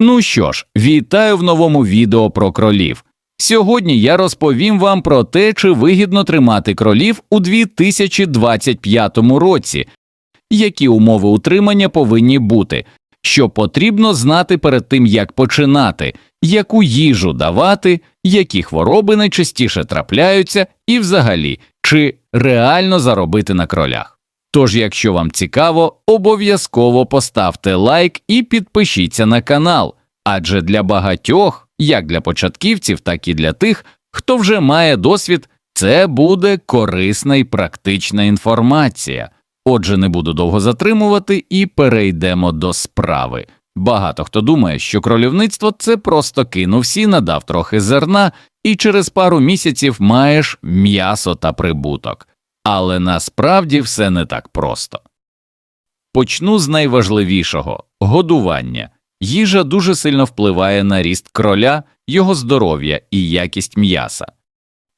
Ну що ж, вітаю в новому відео про кролів. Сьогодні я розповім вам про те, чи вигідно тримати кролів у 2025 році, які умови утримання повинні бути, що потрібно знати перед тим, як починати, яку їжу давати, які хвороби найчастіше трапляються, і взагалі, чи реально заробити на кролях. Тож, якщо вам цікаво, обов'язково поставте лайк і підпишіться на канал, адже для багатьох, як для початківців, так і для тих, хто вже має досвід, це буде корисна і практична інформація. Отже, не буду довго затримувати і перейдемо до справи. Багато хто думає, що кролівництво це просто кинув сіна, дав трохи зерна, і через пару місяців маєш м'ясо та прибуток. Але насправді все не так просто. Почну з найважливішого годування. Їжа дуже сильно впливає на ріст кроля, його здоров'я і якість м'яса.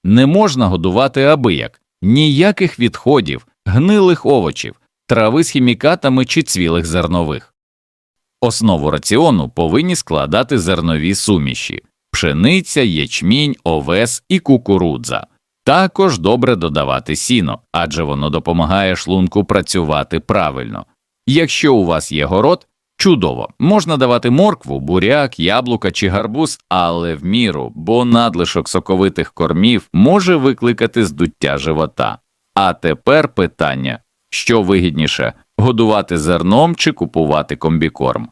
Не можна годувати абияк, ніяких відходів, гнилих овочів, трави з хімікатами чи цвілих зернових. Основу раціону повинні складати зернові суміші пшениця, ячмінь, овес і кукурудза. Також добре додавати сіно, адже воно допомагає шлунку працювати правильно. Якщо у вас є город, чудово, можна давати моркву, буряк, яблука чи гарбуз, але в міру, бо надлишок соковитих кормів може викликати здуття живота. А тепер питання що вигідніше годувати зерном чи купувати комбікорм.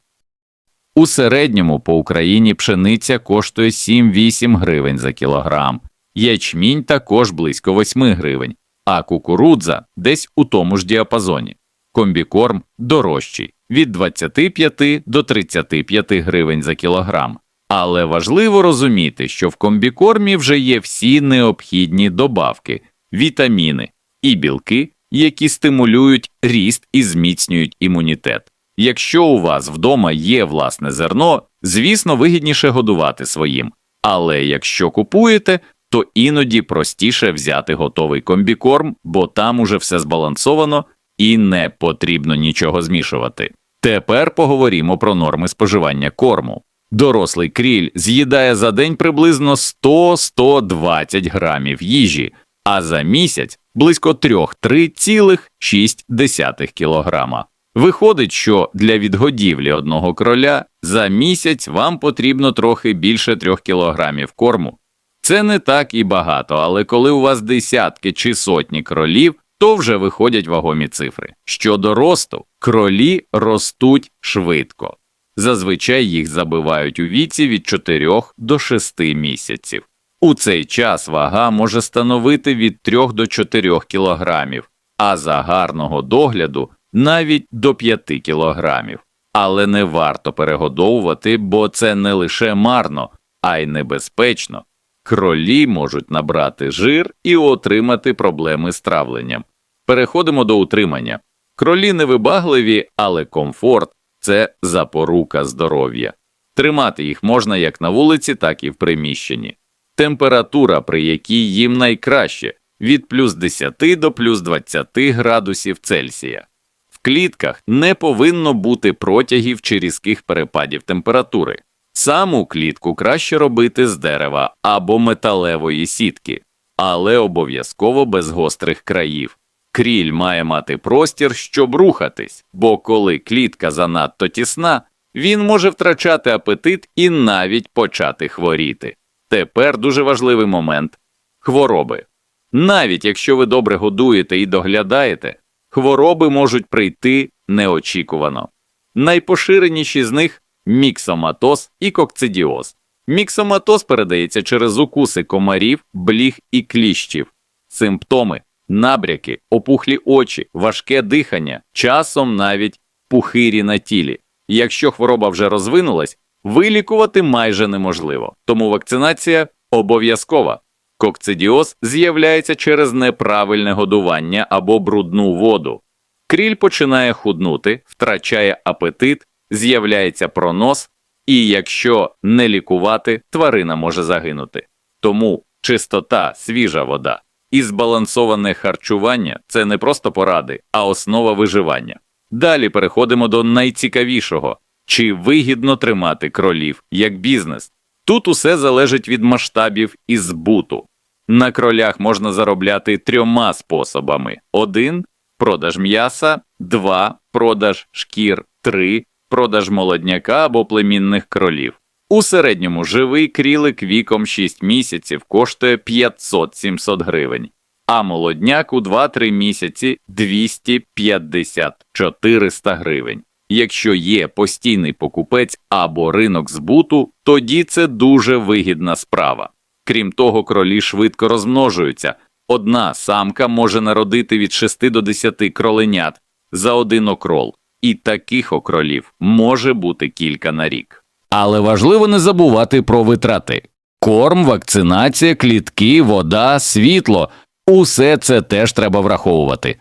У середньому по Україні пшениця коштує 7-8 гривень за кілограм, ячмінь також близько 8 гривень, а кукурудза десь у тому ж діапазоні. Комбікорм дорожчий від 25 до 35 гривень за кілограм. Але важливо розуміти, що в комбікормі вже є всі необхідні добавки, вітаміни і білки, які стимулюють ріст і зміцнюють імунітет. Якщо у вас вдома є власне зерно, звісно, вигідніше годувати своїм. Але якщо купуєте, то іноді простіше взяти готовий комбікорм, бо там уже все збалансовано і не потрібно нічого змішувати. Тепер поговоримо про норми споживання корму. Дорослий кріль з'їдає за день приблизно 100-120 грамів їжі, а за місяць близько 3-3,6 кілограма. Виходить, що для відгодівлі одного кроля за місяць вам потрібно трохи більше 3 кілограмів корму. Це не так і багато, але коли у вас десятки чи сотні кролів, то вже виходять вагомі цифри. Щодо росту, кролі ростуть швидко. Зазвичай їх забивають у віці від 4 до 6 місяців. У цей час вага може становити від 3 до 4 кілограмів, а за гарного догляду навіть до 5 кілограмів. Але не варто перегодовувати, бо це не лише марно, а й небезпечно. Кролі можуть набрати жир і отримати проблеми з травленням. Переходимо до утримання. Кролі невибагливі, але комфорт це запорука здоров'я. Тримати їх можна як на вулиці, так і в приміщенні. Температура, при якій їм найкраще від плюс 10 до плюс 20 градусів Цельсія. В клітках не повинно бути протягів чи різких перепадів температури. Саму клітку краще робити з дерева або металевої сітки, але обов'язково без гострих країв. Кріль має мати простір, щоб рухатись, бо коли клітка занадто тісна, він може втрачати апетит і навіть почати хворіти. Тепер дуже важливий момент хвороби. Навіть якщо ви добре годуєте і доглядаєте, хвороби можуть прийти неочікувано. Найпоширеніші з них міксоматоз і кокцидіоз. Міксоматоз передається через укуси комарів, бліг і кліщів, симптоми, набряки, опухлі очі, важке дихання, часом навіть пухирі на тілі. Якщо хвороба вже розвинулась, вилікувати майже неможливо, тому вакцинація обов'язкова. Кокцидіоз з'являється через неправильне годування або брудну воду. Кріль починає худнути, втрачає апетит, з'являється пронос, і якщо не лікувати, тварина може загинути. Тому чистота, свіжа вода і збалансоване харчування це не просто поради, а основа виживання. Далі переходимо до найцікавішого Чи вигідно тримати кролів як бізнес? Тут усе залежить від масштабів і збуту. На кролях можна заробляти трьома способами: один продаж м'яса, два продаж шкір, три продаж молодняка або племінних кролів. У середньому живий крілик віком 6 місяців коштує 500-700 гривень, а молодняк у 2-3 місяці 250-400 гривень. Якщо є постійний покупець або ринок збуту, тоді це дуже вигідна справа. Крім того, кролі швидко розмножуються. Одна самка може народити від 6 до 10 кроленят за один окрол, і таких окролів може бути кілька на рік. Але важливо не забувати про витрати: корм, вакцинація, клітки, вода, світло усе це теж треба враховувати.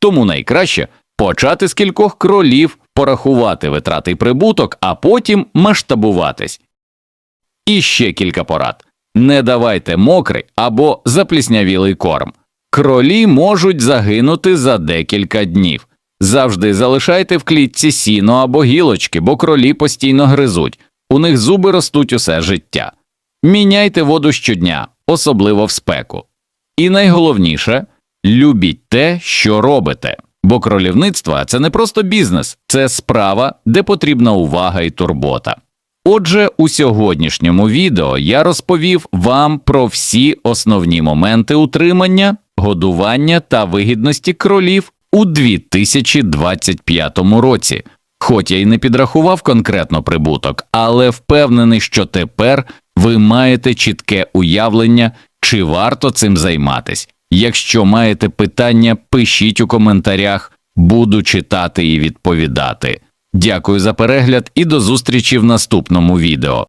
Тому найкраще почати з кількох кролів, порахувати витрати і прибуток, а потім масштабуватись. І ще кілька порад. Не давайте мокрий або запліснявілий корм. Кролі можуть загинути за декілька днів. Завжди залишайте в клітці сіно або гілочки, бо кролі постійно гризуть, у них зуби ростуть усе життя. Міняйте воду щодня, особливо в спеку. І найголовніше любіть те, що робите, бо кролівництво це не просто бізнес, це справа, де потрібна увага і турбота. Отже, у сьогоднішньому відео я розповів вам про всі основні моменти утримання, годування та вигідності кролів у 2025 році. Хоч я й не підрахував конкретно прибуток, але впевнений, що тепер ви маєте чітке уявлення, чи варто цим займатись. Якщо маєте питання, пишіть у коментарях, буду читати і відповідати. Дякую за перегляд і до зустрічі в наступному відео.